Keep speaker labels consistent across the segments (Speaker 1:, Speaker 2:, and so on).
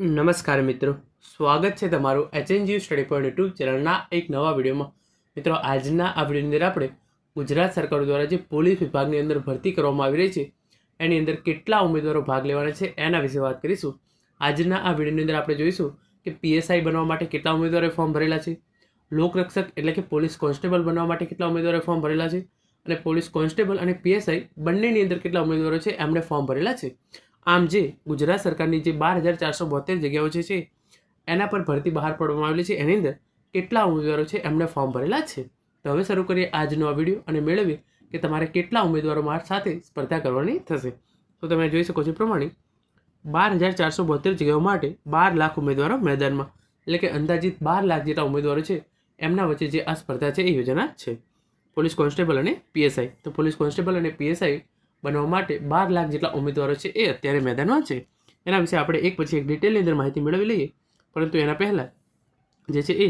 Speaker 1: નમસ્કાર મિત્રો. સ્વાગત છે તમારું એચએનજી સ્ટડી પોઈન્ટ યુટ્યુબ ચેનલના એક નવા વિડીયોમાં. મિત્રો, આજના આ વિડીયોની અંદર આપણે ગુજરાત સરકાર દ્વારા જે પોલીસ વિભાગની અંદર ભરતી કરવામાં આવી રહી છે, એની અંદર કેટલા ઉમેદવારો ભાગ લેવાના છે, એના વિશે વાત કરીશું. આજના આ વિડીયોની અંદર આપણે જોઈશું કે પીએસઆઈ બનવા માટે કેટલા ઉમેદવારોએ ફોર્મ ભરેલા છે, લોકરક્ષક એટલે કે પોલીસ કોન્સ્ટેબલ બનવા માટે કેટલા ઉમેદવારોએ ફોર્મ ભરેલા છે, અને પોલીસ કોન્સ્ટેબલ અને પીએસઆઈ બંનેની અંદર કેટલા ઉમેદવારો છે, એમણે ફોર્મ ભરેલા છે. આમ જે ગુજરાત સરકારની જે બાર હજાર ચારસો બોતેર જગ્યાઓ છે, એના પર ભરતી બહાર પાડવામાં આવેલી છે. એની અંદર કેટલા ઉમેદવારો છે એમણે ફોર્મ ભરેલા છે. તો હવે શરૂ કરીએ આજનો આ વીડિયો અને મેળવીએ કે તમારે કેટલા ઉમેદવારો માર સાથે સ્પર્ધા કરવાની થશે. તો તમે જોઈ શકો છો પ્રમાણે બાર હજાર ચારસો બોતેર જગ્યાઓ માટે બાર લાખ ઉમેદવારો મેદાનમાં, એટલે કે અંદાજિત બાર લાખ જેટલા ઉમેદવારો છે એમના વચ્ચે જે આ સ્પર્ધા છે એ યોજના છે. પોલીસ કોન્સ્ટેબલ અને પીએસઆઈ. તો પોલીસ કોન્સ્ટેબલ અને પીએસઆઈ બનવા માટે બાર લાખ જેટલા ઉમેદવારો છે એ અત્યારે મેદાનમાં છે. એના વિશે આપણે એક પછી એક ડિટેલની અંદર માહિતી મેળવી લઈએ. પરંતુ એના પહેલાં જે છે એ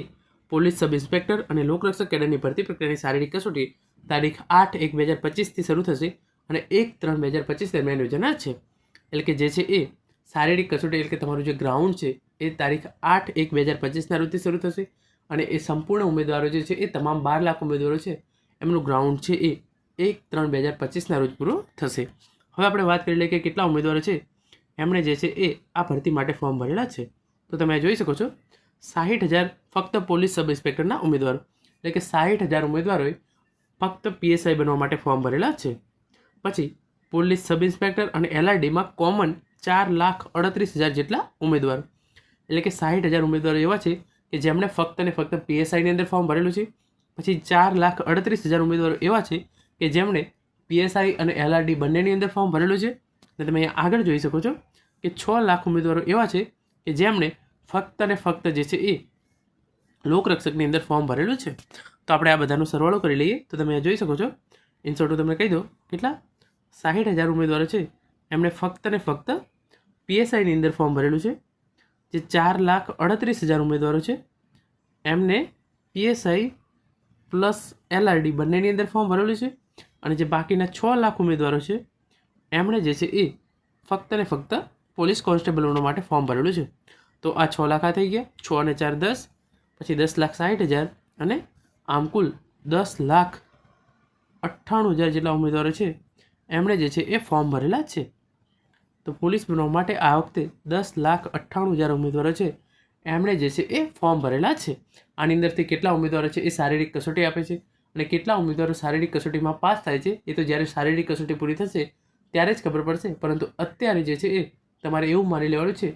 Speaker 1: પોલીસ સબ ઇન્સ્પેક્ટર અને લોકરક્ષક કેડરની ભરતી પ્રક્રિયાની શારીરિક કસોટી તારીખ આઠ એક બે હજાર પચીસથી શરૂ થશે અને એક ત્રણ બે હજાર પચીસ દરમિયાન યોજાનાર છે. એટલે કે જે છે એ શારીરિક કસોટી એટલે કે તમારું જે ગ્રાઉન્ડ છે એ તારીખ આઠ એક બે હજાર પચીસના રોજથી શરૂ થશે અને એ સંપૂર્ણ ઉમેદવારો જે છે એ તમામ બાર લાખ ઉમેદવારો છે એમનું ગ્રાઉન્ડ છે એ એક ત્રણ બે હજાર પચીસના રોજ પૂરો થશે. હવે આપણે વાત કરી લઈએ કે કેટલા ઉમેદવારો છે. એમણે જે છે એ આ ભરતી માટે ફોર્મ ભરેલા છે. તો તમે જોઈ શકો છો, સાહીઠ હજાર ફક્ત પોલીસ સબ ઇન્સ્પેક્ટરના ઉમેદવારો. એટલે કે સાહીઠ હજાર ઉમેદવારોએ ફક્ત પીએસઆઈ બનવા માટે ફોર્મ ભરેલા છે. પછી પોલીસ સબ ઇન્સ્પેક્ટર અને એલઆરડીમાં કોમન ચાર લાખ અડત્રીસ હજાર જેટલા ઉમેદવારો. એટલે કે સાહીઠ હજાર ઉમેદવારો એવા છે કે જેમણે ફક્ત ને ફક્ત પીએસઆઈની અંદર ફોર્મ ભરેલું છે. પછી ચાર લાખ અડત્રીસ હજાર ઉમેદવારો એવા છે કે જેમણે પીએસઆઈ અને એલઆરડી બંનેની અંદર ફોર્મ ભરેલું છે. અને તમે અહીંયા આગળ જોઈ શકો છો કે છ લાખ ઉમેદવારો એવા છે કે જેમણે ફક્ત અને ફક્ત જે છે એ લોકરક્ષકની અંદર ફોર્મ ભરેલું છે. તો આપણે આ બધાનો સરવાળો કરી લઈએ. તો તમે જોઈ શકો છો. ઇન્સોર્ટ હું તમને કહી દો કેટલા? સાહીઠ હજાર ઉમેદવારો છે. એમણે ફક્ત ને ફક્ત પીએસઆઈની અંદર ફોર્મ ભરેલું છે. જે ચાર લાખ અડત્રીસ હજાર ઉમેદવારો છે. એમને પીએસઆઈ પ્લસ એલઆરડી બંનેની અંદર ફોર્મ ભરેલું છે અને જે બાકીના છ લાખ ઉમેદવારો છે, એમણે જે છે એ ફક્ત ને ફક્ત પોલીસ કોન્સ્ટેબલોનો માટે ફોર્મ ભરેલું છે. તો આ છ લાખ આ થઈ ગયા, છ અને ચાર દસ, પછી દસ લાખ સાઠ હજાર અને આમ કુલ દસ લાખ અઠ્ઠાણું હજાર જેટલા ઉમેદવારો છે, એમણે જે છે એ ફોર્મ ભરેલા છે. તો પોલીસ બનવા માટે આ વખતે દસ લાખ અઠ્ઠાણું હજાર ઉમેદવારો છે. એમણે જે છે એ ફોર્મ ભરેલા છે. આની અંદરથી કેટલા ઉમેદવારો છે એ શારીરિક કસોટી આપે છે અને કેટલા ઉમેદવારો શારીરિક કસોટીમાં પાસ થાય છે એ તો જ્યારે શારીરિક કસોટી પૂરી થશે ત્યારે જ ખબર પડશે. પરંતુ અત્યારે જે છે એ તમારે એવું માની લેવાનું છે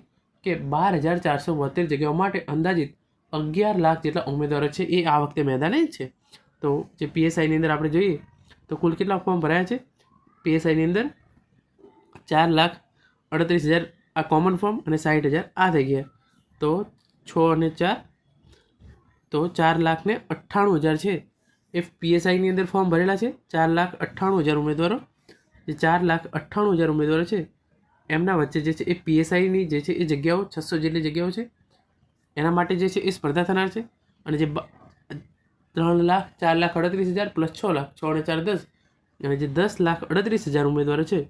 Speaker 1: કે બાર હજાર ચારસો બોતેર જગ્યાઓ માટે અંદાજિત અગિયાર લાખ જેટલા ઉમેદવારો છે એ આ વખતે મેદાને છે. તો જે પીએસઆઈની અંદર આપણે જોઈએ તો કુલ કેટલા ફોર્મ ભરાયા છે? પીએસઆઈની અંદર ચાર લાખ અડત્રીસ હજાર આ કોમન ફોર્મ અને સાઠ હજાર આ થઈ ગયા. તો છ અને ચાર. તો ચાર લાખ ને અઠ્ઠાણું હજાર છે. એ પીએસઆઈની અંદર ફોર્મ ભરેલા છે. ચાર લાખ અઠ્ઠાણું હજાર ઉમેદવારો. જે ચાર લાખ અઠ્ઠાણું હજાર ઉમેદવારો છે, એમના વચ્ચે જે છે એ પીએસઆઈની જે છે એ જગ્યાઓ, છસો જેટલી જગ્યાઓ છે. એના માટે જે છે એ સ્પર્ધા થનાર છે. અને જે ત્રણ લાખ, ચાર લાખ અડત્રીસ હજાર પ્લસ છ લાખ, છ અને ચાર દસ. અને જે દસ લાખ અડત્રીસ હજાર ઉમેદવારો છે,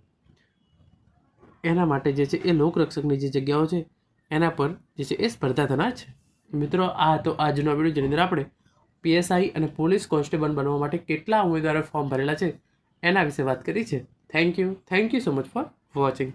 Speaker 1: એના માટે જે છે એ લોકરક્ષકની જે જગ્યાઓ છે એના પર જે છે એ સ્પર્ધા થનાર છે. મિત્રો, આ હતો આજનો વીડિયો જેની અંદર આપણે પીએસઆઈ અને પોલીસ કોન્સ્ટેબલ બનવા માટે કેટલા ઉમેદવારો ફોર્મ ભરેલા છે એના વિશે વાત કરી છે. Thank you thank you so much for watching